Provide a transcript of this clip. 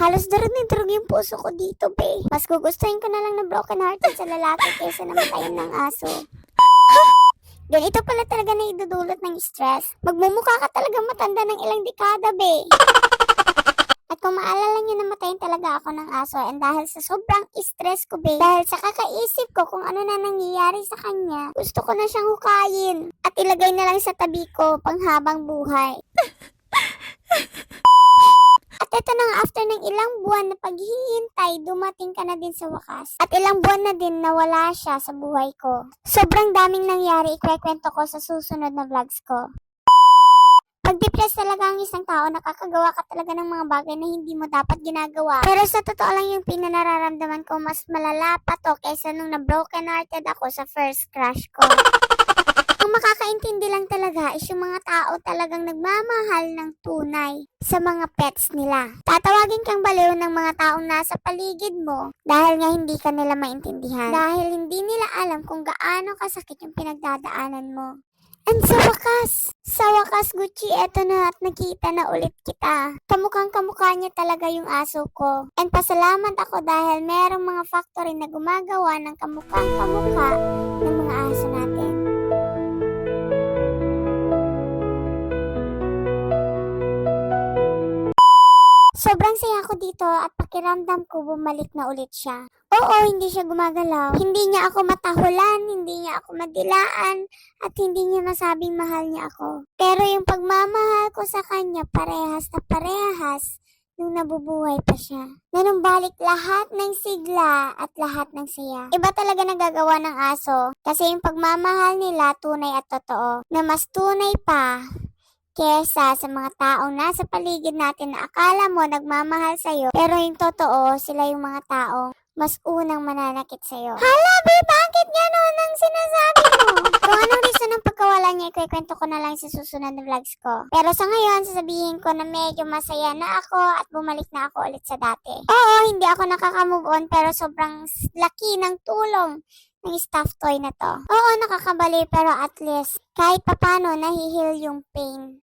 Halos darag na darag yung puso ko dito, be. Mas gugustuhin ko na lang na broken hearted sa lalaki kaysa namatayan ng aso. Ganito pala talaga na idudulot ng stress. Magmumukha ka talaga matanda ng ilang dekada, be. At kung maalala niyo namatayin talaga ako ng aso and dahil sa sobrang stress ko, be, dahil sa kakaisip ko kung ano na nangyayari sa kanya, gusto ko na siyang hukayin at ilagay na lang sa tabi ko panghabang buhay. At ito na nga, after ng ilang buwan na paghihintay, dumating ka na din sa wakas. At ilang buwan na din nawala siya sa buhay ko. Sobrang daming nangyari, ikwekwento ko sa susunod na vlogs ko. Pag depressed talaga ang isang tao, nakakagawa ka talaga ng mga bagay na hindi mo dapat ginagawa. Pero sa totoo lang yung pinanararamdaman ko, mas malala pa to kaysa nung na-broken hearted ako sa first crush ko. Ang makakaintindi lang talaga is yung mga tao talagang nagmamahal ng tunay sa mga pets nila. Tatawagin kang baliw ng mga taong nasa paligid mo dahil nga hindi ka nila maintindihan. Dahil hindi nila alam kung gaano kasakit yung pinagdadaanan mo. And sa wakas, sa wakas Gucci, eto na at nakita na ulit kita. Kamukhang kamukha niya talaga yung aso ko. And pasalamat ako dahil merong mga factory na gumagawa ng kamukhang kamukha ng mga aso natin. Sobrang saya ko dito at pakiramdam ko bumalik na ulit siya. Oo, hindi siya gumagalaw. Hindi niya ako matahulan, hindi niya ako madilaan, at hindi niya masabing mahal niya ako. Pero yung pagmamahal ko sa kanya parehas na parehas nung nabubuhay pa siya. Nanumbalik lahat ng sigla at lahat ng saya. Iba talaga nagagawa ng aso kasi yung pagmamahal nila tunay at totoo na mas tunay pa kesa sa mga taong nasa paligid natin na akala mo nagmamahal sa'yo, pero yung totoo, sila yung mga taong mas unang mananakit sa'yo. Hala, be, bakit gano'n ang sinasabi mo? Kung anong reason ng pagkawala niya, ikwento ko na lang sa susunod na vlogs ko. Pero sa ngayon, sasabihin ko na medyo masaya na ako at bumalik na ako ulit sa dati. Oo, hindi ako nakaka-move on, pero sobrang laki ng tulong ng stuffed toy na to. Oo, nakakabali pero at least kahit papano nahihil yung pain